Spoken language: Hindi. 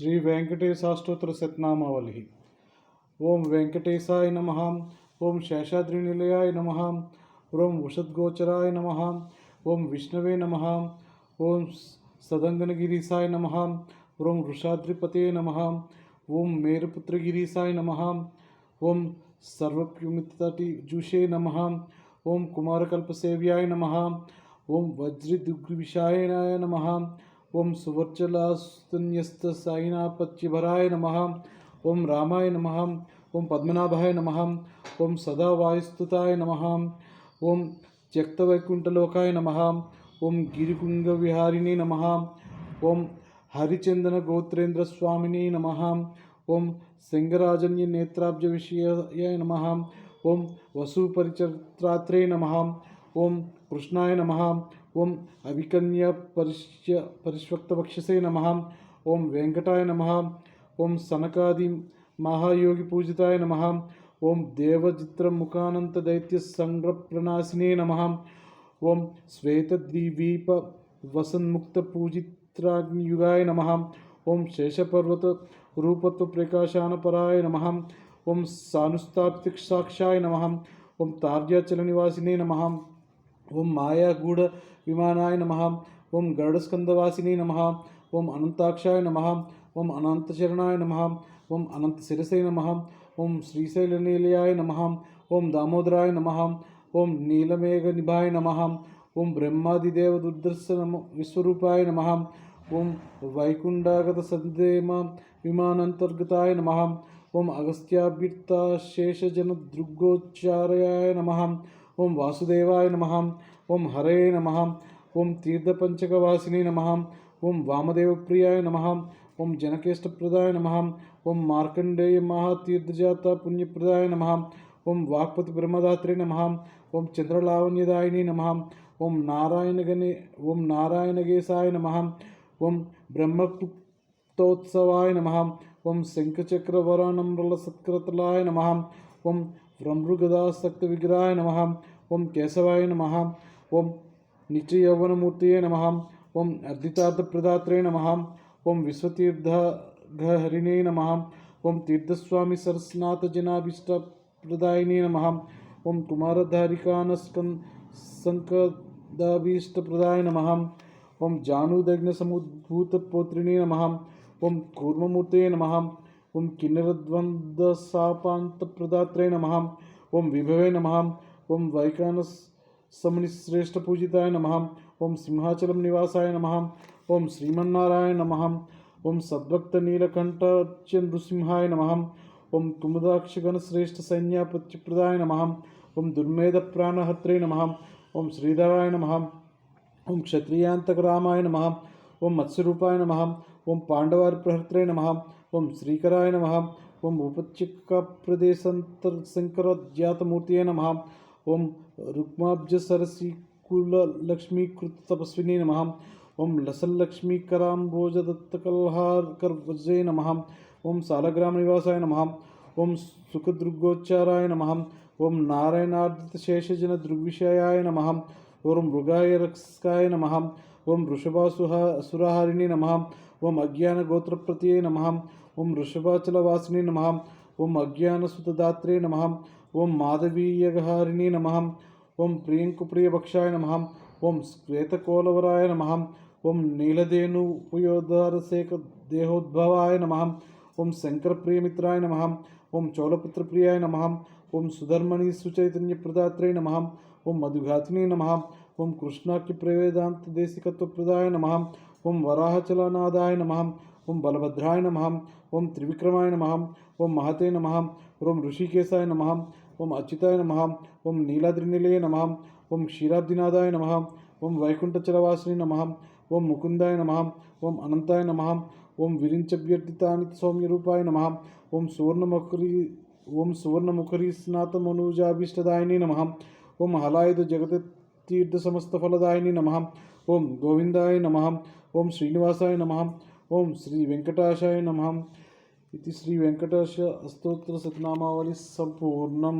శ్రీ వెంకటేశాష్టోత్తర శతనామావళి ఓం వెంకటేశాయ నమ ఓం శేషాద్రి నిలయాయ నమ ఓం ఉషద్గోచరాయ నమ ఓం విష్ణవే నమ ఓం సదంగనగిరీసాయ నమ ఓం వృషాద్రిపతే నమ ఓం మేరుపుత్రగిరీసాయ నమ ఓం సర్వప్యుమితటి జూషే నమ ఓం కుమారకల్పసేవ్యాయ నమ ఓం వజ్రదుగ్విషాయ ओम सुवर्चलास्तुन्यस्त साईनापच्चिभराय नम। ओं राय नम। ओं पद्मनाभाय नम। ओं सदावायुस्तुताय नम। ओं त्यक्तवैकुंठलोकाय नम। ओं गिरिकुंगविहारिणे नम। ओं हरिचंदनगोत्रेन्द्रस्वामिने नम। ओं सिंहराजन्य नेत्राब्ज विषयाय नम। ओं वसुपरिचत्रात्रे नम। ओं कृष्णाय नम। ओम अविकन्य परिश्य परिष्वक्तवक्षसे नमः। ओम वेंकटाय नमः। ओम सनकादि महायोगी पूजिताय नमः। ओम देवजित्र मुखानंत दैत्य ओं नमः। ओम नम ओं पूजित्राग्नियुगाय नमः। ओम शेषपर्वत रूपत्व प्रकाशान पराय नमः। ओम सानुस्ताप्तिक साक्षाय नमः। ओम तार्याचल नमः। ఓం మాయాగూఢ విమానాయ నమ ఓం గరుడస్కందవాసిని నమ ఓం అనంతాక్షాయ నమ ఓం అనంతచరణాయ నమ ఓం అనంత శిరసే నమ ఓం శ్రీశైలనీలయాయ నమ ఓం దామోదరాయ నమ ఓం నీలమేఘ నిభాయ నమ ఓం బ్రహ్మాదిదేవ దుర్దర్శ నమ విశ్వరూపాయ నమ ఓం వైకుంఠాగత సందేమ విమానాంతర్గతాయ నమ ఓం అగస్త్యాభ్యర్థ శేషజన దృగ్గోచ్చారయాయ నమ ఓం వాసుదేవాయ నమ ఓం హరే నమ ఓం తీర్థపంచకవాసిని నమ ఓం వామదేవప్రియాయ నమ ఓం జనకేష్టప్రదాయ నమ ఓం మార్కండేయ మహాతీర్థజాత పుణ్యప్రదాయ నమ ఓం వాక్పతి బ్రహ్మదాత్రే నమ ఓం చంద్రలావణ్యదాయిని నమ ఓం నారాయణగణే ఓం నారాయణగేశాయ నమ ఓం బ్రహ్మక్లుప్తోత్సవాయ నమ ఓం శంఖచక్రవరానమ్రల సత్కృతలాయ నమ ఓం వ్రమృగదాసక్త విగ్రహాయ నమ ओम केशवाय नम। ओम निचयौवनमूर्त नम। ओं अर्दितार्थप्रदात्रे नम। ओम विश्वतीर्थहरिणे नम। ओं तीर्थस्वामी सरस्नाथजनाभीष्टप्रदायिने नम। ओं कुमारधारिकानस्कन् प्रदाय नम। ओं जानुदग्नसमुद्भूतपौत्रिणे नम। ओम कूर्ममूर्तये नम। ओं किन्नरद्वन्द्वसापान्तप्रदात्रे नम। ओं विभवे नम। ओम वैकान समनिश्रेष्ठ पूजिताय नम ओं सिंहाचलम निवासाय नम ओं श्रीमारायण नम ओं सद्भक्तनीलकंठचंद्रुसिंहाय नम ओं कुमुदाक्षगणश्रेष्ठ सैन्यापत्यप्रदाय नम ओं दुर्मेध प्राणहत्रे नम ओं श्रीधराय नम ओं क्षत्रियांतकरामाय नम ओं मत्स्यूपाय नम ओं पांडवाप्रहर्त्रे नम ओं श्रीकराय नम ओं उपच्यका प्रदेश शंकर ज्ञातमूर्तये नम ओम रुक्माब्ज सरसी कुललक्ष्मीकृत तपस्विनी नम। ओं लसल्लक्ष्मीकराम्भोजदत्तकल्हाकर्वजे नम। ओं सालग्राम निवासाय नम। ओं सुखदुर्गोच्चाराय नम। ओं नारायणार्दितशेषजन दुर्विषयाय नम। ओं मृगाय रक्षकाय नम। ओं वृषभासुहा नम। ओं अज्ञानगोत्रप्रत्यये नम। ओं वृषभाचलवासिनी नम। ओं अज्ञानसुतदात्रे नम। ओम माधवीयहारिणी नम ओं प्रियंकुप्रियभक्षाय नम ओं श्वेतकोलवराय नम ओं नीलधेनुपयोदारसेकदेहोद्भवाय नम ओं शंकरप्रियमित्राय नम ओं चौलपुत्रप्रियाय नम ओं सुधर्मणि सुचैतन्यप्रदात्रे नम ओं मधुघातिनी नम ओं कृष्णाख्य कृष्णाख्यप्रवेदान्तदेशिकत्वप्रदाय नम ओं वराहचलनादाय नम ఓం బలభద్రాయ నమ ఓం త్రివిక్రమాయ నమ ఓం మహతే నమ ఓం ఋషికేశాయ నమ ఓం అచ్యుతాయ నమ ఓం నీలాద్రినిలయ నమ ఓం క్షీరాబ్దినాథాయ నమ ఓం వైకుంఠచలవాసిని నమ ఓం ముకుందాయ నమ ఓం అనంతాయ నమ ఓం విరించభ్యర్థితాని సౌమ్యరూపాయ నమ ఓం సువర్ణముఖరి ఓం సువర్ణముఖరి స్నాతమనుజాభీష్టదాయని నమ ఓం హలాయుధ జగత తీర్థ సమస్త ఫలదాయిని నమ ఓం గోవిందాయ నమ ఓం శ్రీనివాసాయ నమ ఓం శ్రీ వెంకటాశాయ నమ. ఇది శ్రీ వెంకటాశ అస్తోత్ర సతనామావళి సంపూర్ణం.